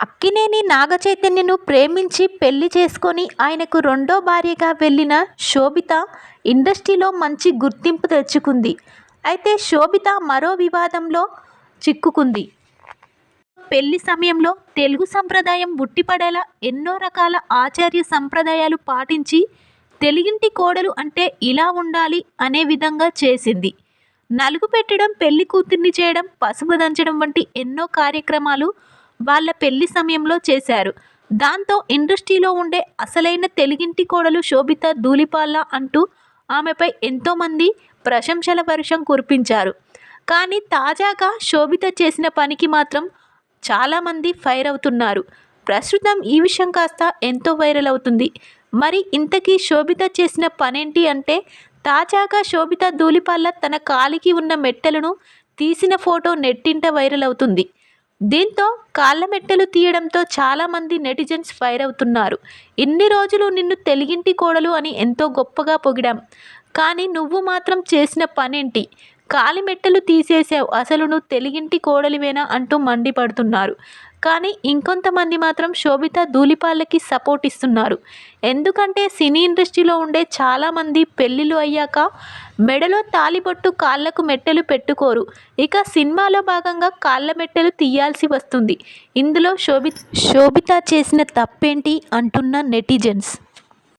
అక్కినేని నాగచైతన్యను ప్రేమించి పెళ్ళి చేసుకొని ఆయనకు రెండో భార్యగా వెళ్ళిన శోభిత ఇండస్ట్రీలో మంచి గుర్తింపు తెచ్చుకుంది. అయితే శోభిత మరో వివాదంలో చిక్కుకుంది. పెళ్ళి సమయంలో తెలుగు సంప్రదాయం ఉట్టిపడేలా ఎన్నో రకాల ఆచార్య సంప్రదాయాలు పాటించి తెలుగింటి కోడలు అంటే ఇలా ఉండాలి అనే విధంగా చేసింది. నలుగు పెట్టడం పెళ్ళి కూతుర్ని చేయడం పసుపు దంచడం వంటి ఎన్నో కార్యక్రమాలు వాళ్ళ పెళ్ళి సమయంలో చేశారు. దాంతో ఇండస్ట్రీలో ఉండే అసలైన తెలుగింటి కోడలు శోభిత ధూళిపాల్ల అంటూ ఆమెపై ఎంతోమంది ప్రశంసల వర్షం కురిపించారు. కానీ తాజాగా శోభిత చేసిన పనికి మాత్రం చాలామంది ఫైర్ అవుతున్నారు. ప్రస్తుతం ఈ విషయం కాస్త ఎంతో వైరల్ అవుతుంది. మరి ఇంతకీ శోభిత చేసిన పనేంటి అంటే తాజాగా శోభిత ధూళిపాల్ల తన కాలికి ఉన్న మెట్టెలను తీసిన ఫోటో నెట్టింట వైరల్ అవుతుంది. దీంతో కాళ్ళ మెట్టెలు తీయడంతో చాలామంది నెటిజన్స్ ఫైర్ అవుతున్నారు. ఇన్ని రోజులు నిన్ను తెలుగింటి కోడలు అని ఎంతో గొప్పగా పొగిడాం. కానీ నువ్వు మాత్రం చేసిన పనేంటి? కాలిమెట్టలు తీసేసావు అసలు నువ్వు తెలుగింటి కోడలివేనా అంటూ మండిపడుతున్నారు. కానీ ఇంకొంతమంది మాత్రం శోభిత ధూళిపాళ్ళకి సపోర్ట్ ఇస్తున్నారు. ఎందుకంటే సినీ ఇండస్ట్రీలో ఉండే చాలామంది పెళ్ళిళ్ళు అయ్యాక మెడలో తాలిబొట్టు కాళ్ళకు మెట్టెలు పెట్టుకోరు. ఇక సినిమాలో భాగంగా కాళ్ళ మెట్టెలు తీయాల్సి వస్తుంది. ఇందులో శోభి శోభిత చేసిన తప్పేంటి అంటున్న నెటిజన్స్.